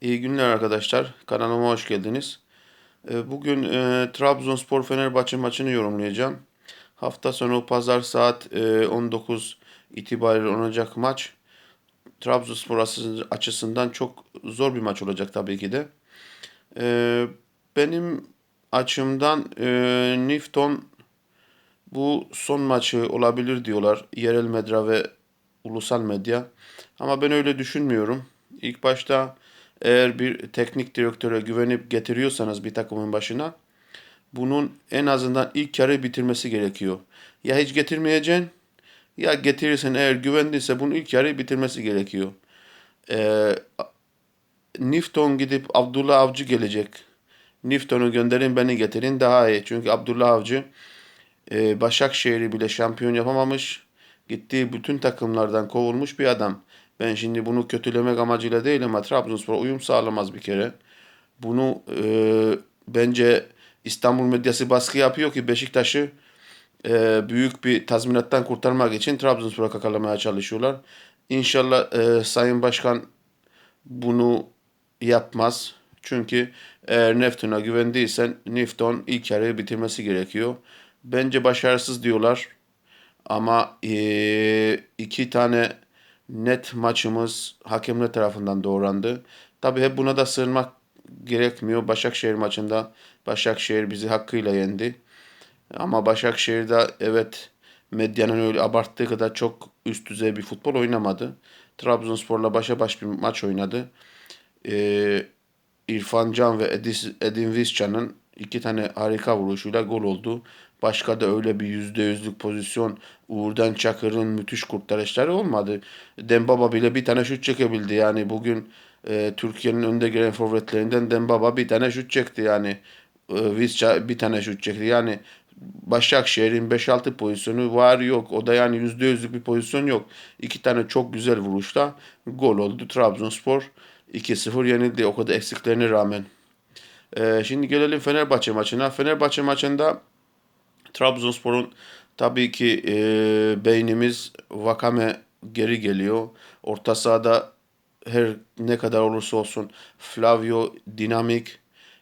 İyi günler arkadaşlar. Kanalıma hoş geldiniz. Ee, Bugün e, Trabzonspor Fenerbahçe maçını yorumlayacağım. Hafta sonu pazar saat e, 19 itibariyle oynanacak maç. Trabzonspor açısı- açısından çok zor bir maç olacak tabii ki de. Ee, Benim açımdan e, Nifton bu son maçı olabilir diyorlar. Yerel medya ve ulusal medya. Ama ben öyle düşünmüyorum. İlk başta eğer bir teknik direktöre güvenip getiriyorsanız bir takımın başına bunun en azından ilk yarı bitirmesi gerekiyor. Ya hiç getirmeyeceksin ya getirirsen eğer güvendiyse bunun ilk yarı bitirmesi gerekiyor. Ee, Nifton gidip Abdullah Avcı gelecek. Nifton'u gönderin beni getirin daha iyi. Çünkü Abdullah Avcı e, Başakşehir'i bile şampiyon yapamamış. Gittiği bütün takımlardan kovulmuş bir adam. Ben şimdi bunu kötülemek amacıyla değil ama Trabzonspor uyum sağlamaz bir kere. Bunu e, bence İstanbul medyası baskı yapıyor ki Beşiktaş'ı e, büyük bir tazminattan kurtarmak için Trabzonspor'a kakalamaya çalışıyorlar. İnşallah e, Sayın Başkan bunu yapmaz. Çünkü eğer Nefton'a güvendiysen Nefton ilk yarıyı bitirmesi gerekiyor. Bence başarısız diyorlar. Ama eee, iki tane net maçımız hakemler tarafından doğrandı. Tabii hep buna da sığınmak gerekmiyor. Başakşehir maçında Başakşehir bizi hakkıyla yendi. Ama Başakşehir'de evet medyanın öyle abarttığı kadar çok üst düzey bir futbol oynamadı. Trabzonspor'la başa baş bir maç oynadı. Ee, İrfan Can ve Edis, Edin Visca'nın iki tane harika vuruşuyla gol oldu. Başka da öyle bir yüzde yüzlük pozisyon Uğur'dan Çakır'ın müthiş kurtarışları olmadı. Dembaba bile bir tane şut çekebildi. Yani bugün e, Türkiye'nin önde gelen forvetlerinden Dembaba bir tane şut çekti. Yani e, bir tane şut çekti. Yani Başakşehir'in 5-6 pozisyonu var yok. O da yani %100'lük bir pozisyon yok. İki tane çok güzel vuruşla gol oldu. Trabzonspor 2-0 yenildi o kadar eksiklerine rağmen. Ee, şimdi gelelim Fenerbahçe maçına. Fenerbahçe maçında Trabzonspor'un tabii ki e, beynimiz Vakame geri geliyor. Orta sahada her ne kadar olursa olsun Flavio dinamik,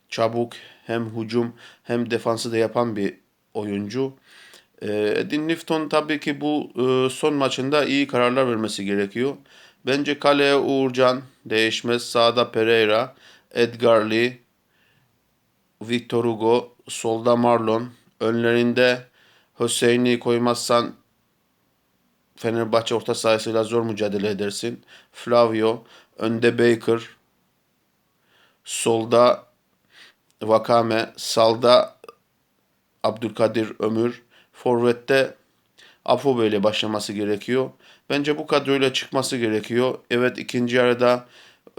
çabuk hem hücum hem defansı da yapan bir oyuncu. Ee, Edin Nifton tabii ki bu e, son maçında iyi kararlar vermesi gerekiyor. Bence kaleye Uğurcan değişmez. Sağda Pereira, Edgar Lee, Victor Hugo, solda Marlon, önlerinde Hüseyin'i koymazsan Fenerbahçe orta sahasıyla zor mücadele edersin. Flavio, önde Baker, solda Vakame, salda Abdülkadir Ömür, forvette Afobe ile başlaması gerekiyor. Bence bu kadroyla çıkması gerekiyor. Evet ikinci yarıda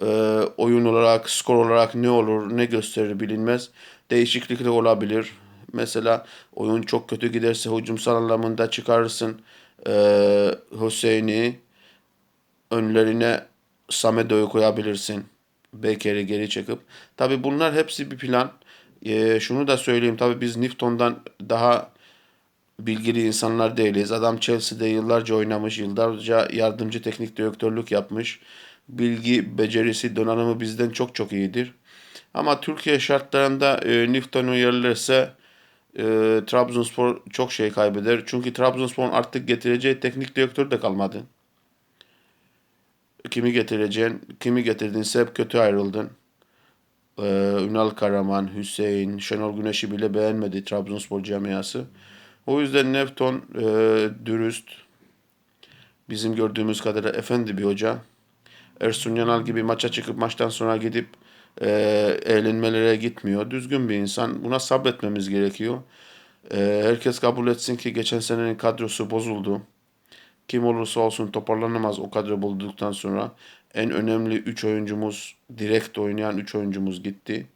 e, oyun olarak, skor olarak ne olur, ne gösterir bilinmez. Değişiklik de olabilir. Mesela oyun çok kötü giderse hücumsal anlamında çıkarırsın e, Hüseyin'i önlerine Samedo'yu koyabilirsin. Beker'i geri çekip. Tabi bunlar hepsi bir plan. E, şunu da söyleyeyim. Tabi biz Nifton'dan daha bilgili insanlar değiliz. Adam Chelsea'de yıllarca oynamış, yıllarca yardımcı teknik direktörlük yapmış. Bilgi, becerisi, donanımı bizden çok çok iyidir. Ama Türkiye şartlarında e, Nifton'u yerlerse e, Trabzonspor çok şey kaybeder. Çünkü Trabzonspor'un artık getireceği teknik direktör de kalmadı. Kimi getireceksin, kimi getirdinse hep kötü ayrıldın. E, Ünal Karaman, Hüseyin, Şenol Güneş'i bile beğenmedi Trabzonspor camiası. O yüzden Nefton e, dürüst, bizim gördüğümüz kadarıyla efendi bir hoca. Ersun Yanal gibi maça çıkıp maçtan sonra gidip e, eğlenmelere gitmiyor. Düzgün bir insan. Buna sabretmemiz gerekiyor. E, herkes kabul etsin ki geçen senenin kadrosu bozuldu. Kim olursa olsun toparlanamaz o kadro bulduktan sonra. En önemli 3 oyuncumuz, direkt oynayan 3 oyuncumuz gitti.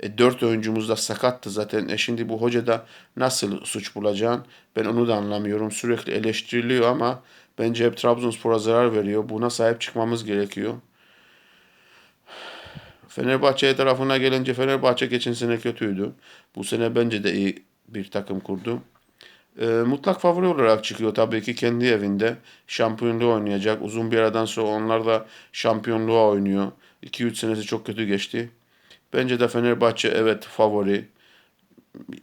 E, 4 oyuncumuz da sakattı zaten. E şimdi bu hoca da nasıl suç bulacaksın? Ben onu da anlamıyorum. Sürekli eleştiriliyor ama bence hep Trabzonspor'a zarar veriyor. Buna sahip çıkmamız gerekiyor. Fenerbahçe tarafına gelince Fenerbahçe geçen sene kötüydü. Bu sene bence de iyi bir takım kurdu. E, mutlak favori olarak çıkıyor tabii ki kendi evinde. Şampiyonluğu oynayacak. Uzun bir aradan sonra onlar da şampiyonluğa oynuyor. 2-3 senesi çok kötü geçti. Bence de Fenerbahçe evet favori.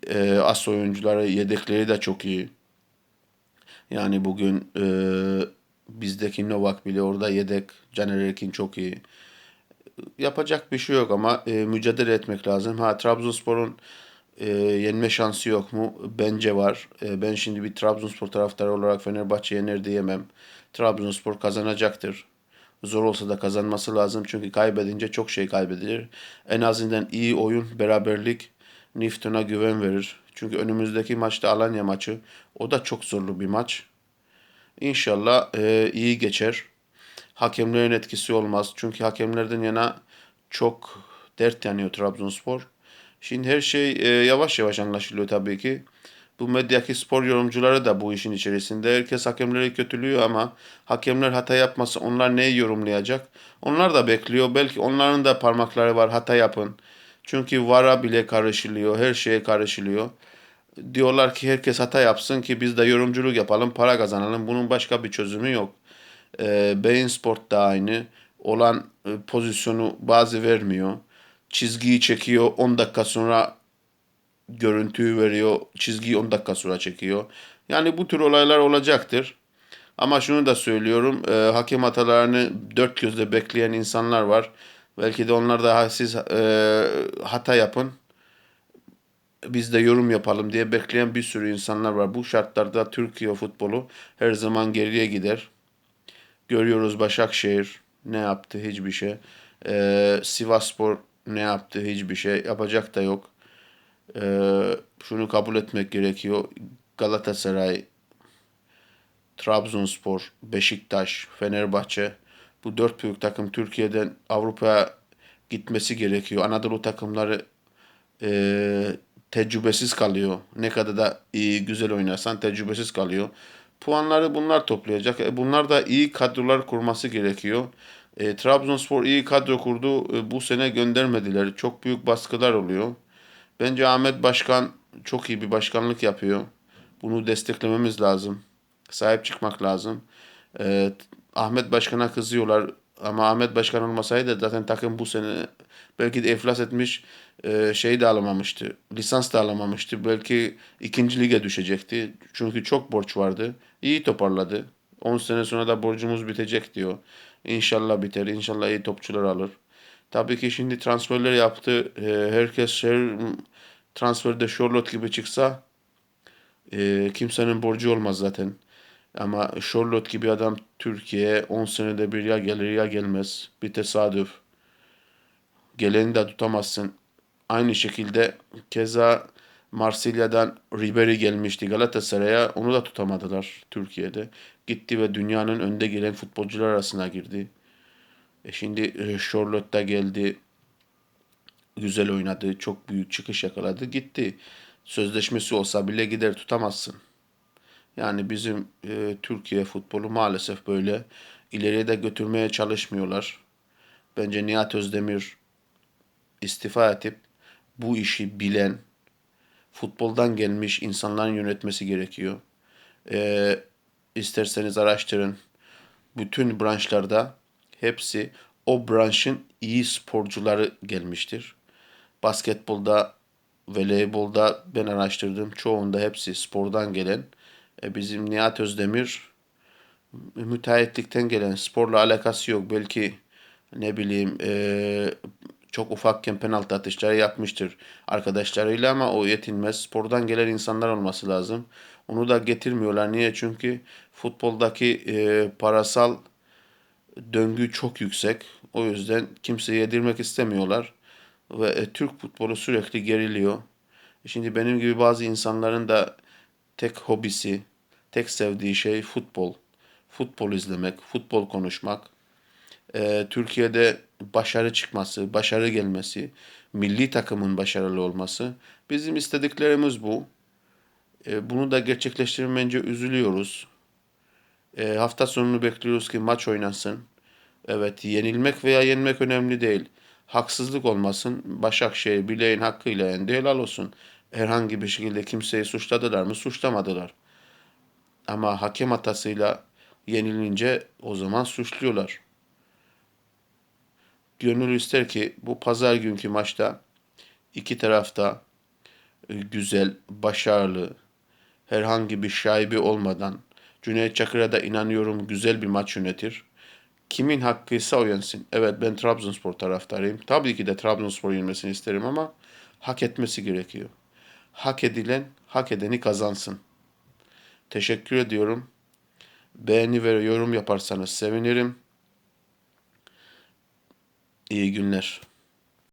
E, as oyuncuları, yedekleri de çok iyi. Yani bugün e, bizdeki Novak bile orada yedek. Caner Erkin çok iyi. Yapacak bir şey yok ama e, mücadele etmek lazım. Ha Trabzonspor'un e, yenme şansı yok mu? Bence var. E, ben şimdi bir Trabzonspor taraftarı olarak Fenerbahçe yener diyemem. Trabzonspor kazanacaktır. Zor olsa da kazanması lazım. Çünkü kaybedince çok şey kaybedilir. En azından iyi oyun, beraberlik Nifton'a güven verir. Çünkü önümüzdeki maçta Alanya maçı. O da çok zorlu bir maç. İnşallah e, iyi geçer. Hakemlerin etkisi olmaz. Çünkü hakemlerden yana çok dert yanıyor Trabzonspor. Şimdi her şey e, yavaş yavaş anlaşılıyor tabii ki. Bu medyaki spor yorumcuları da bu işin içerisinde. Herkes hakemleri kötülüyor ama hakemler hata yapmasa onlar neyi yorumlayacak? Onlar da bekliyor. Belki onların da parmakları var hata yapın. Çünkü VAR'a bile karışılıyor. Her şeye karışılıyor. Diyorlar ki herkes hata yapsın ki biz de yorumculuk yapalım, para kazanalım. Bunun başka bir çözümü yok. E, Bein Sport da aynı. Olan e, pozisyonu bazı vermiyor. Çizgiyi çekiyor 10 dakika sonra görüntüyü veriyor. Çizgiyi 10 dakika sonra çekiyor. Yani bu tür olaylar olacaktır. Ama şunu da söylüyorum. E, hakem hatalarını dört gözle bekleyen insanlar var. Belki de onlar da "Ha, siz e, hata yapın. Biz de yorum yapalım diye bekleyen bir sürü insanlar var. Bu şartlarda Türkiye futbolu her zaman geriye gider. Görüyoruz Başakşehir ne yaptı hiçbir şey. Ee, Sivasspor ne yaptı hiçbir şey. Yapacak da yok. Ee, şunu kabul etmek gerekiyor. Galatasaray, Trabzonspor, Beşiktaş, Fenerbahçe bu dört büyük takım Türkiye'den Avrupa'ya gitmesi gerekiyor. Anadolu takımları e, tecrübesiz kalıyor. Ne kadar da iyi güzel oynarsan tecrübesiz kalıyor. Puanları bunlar toplayacak. E, bunlar da iyi kadrolar kurması gerekiyor. E, Trabzonspor iyi kadro kurdu. E, bu sene göndermediler. Çok büyük baskılar oluyor. Bence Ahmet Başkan çok iyi bir başkanlık yapıyor. Bunu desteklememiz lazım. Sahip çıkmak lazım. E, Ahmet Başkan'a kızıyorlar. Ama Ahmet Başkan olmasaydı zaten takım bu sene belki de iflas etmiş e, şey de alamamıştı. Lisans da alamamıştı. Belki ikinci lige düşecekti. Çünkü çok borç vardı. İyi toparladı. 10 sene sonra da borcumuz bitecek diyor. İnşallah biter. İnşallah iyi topçular alır. Tabii ki şimdi transferler yaptı. E, herkes her transferde Charlotte gibi çıksa e, kimsenin borcu olmaz zaten. Ama Charlotte gibi adam Türkiye'ye 10 senede bir ya gelir ya gelmez. Bir tesadüf. Geleni de tutamazsın. Aynı şekilde keza Marsilya'dan Ribery gelmişti Galatasaray'a. Onu da tutamadılar Türkiye'de. Gitti ve dünyanın önde gelen futbolcular arasına girdi. E şimdi e, Charlotte da geldi. Güzel oynadı. Çok büyük çıkış yakaladı. Gitti. Sözleşmesi olsa bile gider tutamazsın. Yani bizim e, Türkiye futbolu maalesef böyle ileriye de götürmeye çalışmıyorlar. Bence Nihat Özdemir istifa edip bu işi bilen, futboldan gelmiş insanların yönetmesi gerekiyor. E, isterseniz araştırın. Bütün branşlarda hepsi o branşın iyi sporcuları gelmiştir. Basketbolda, voleybolda ben araştırdım. Çoğunda hepsi spordan gelen e, bizim Nihat Özdemir müteahhitlikten gelen sporla alakası yok. Belki ne bileyim e, çok ufakken penaltı atışları yapmıştır arkadaşlarıyla ama o yetinmez. Spordan gelen insanlar olması lazım. Onu da getirmiyorlar. Niye? Çünkü futboldaki e, parasal döngü çok yüksek. O yüzden kimseye yedirmek istemiyorlar. Ve e, Türk futbolu sürekli geriliyor. Şimdi benim gibi bazı insanların da tek hobisi, tek sevdiği şey futbol. Futbol izlemek, futbol konuşmak. Ee, Türkiye'de başarı çıkması, başarı gelmesi, milli takımın başarılı olması. Bizim istediklerimiz bu. Ee, bunu da gerçekleştirmeyince üzülüyoruz. Ee, hafta sonunu bekliyoruz ki maç oynansın. Evet, yenilmek veya yenmek önemli değil. Haksızlık olmasın. Başakşehir bileğin hakkıyla yendi. Helal olsun. herhangi bir şekilde kimseyi suçladılar mı? Suçlamadılar. Ama hakem hatasıyla yenilince o zaman suçluyorlar. Gönül ister ki bu pazar günkü maçta iki tarafta e, güzel, başarılı, herhangi bir şaibi olmadan Cüneyt Çakır'a da inanıyorum güzel bir maç yönetir. Kimin hakkıysa o yensin. Evet ben Trabzonspor taraftarıyım. Tabii ki de Trabzonspor yenmesini isterim ama hak etmesi gerekiyor. Hak edilen hak edeni kazansın. Teşekkür ediyorum. Beğeni ve yorum yaparsanız sevinirim. İyi günler.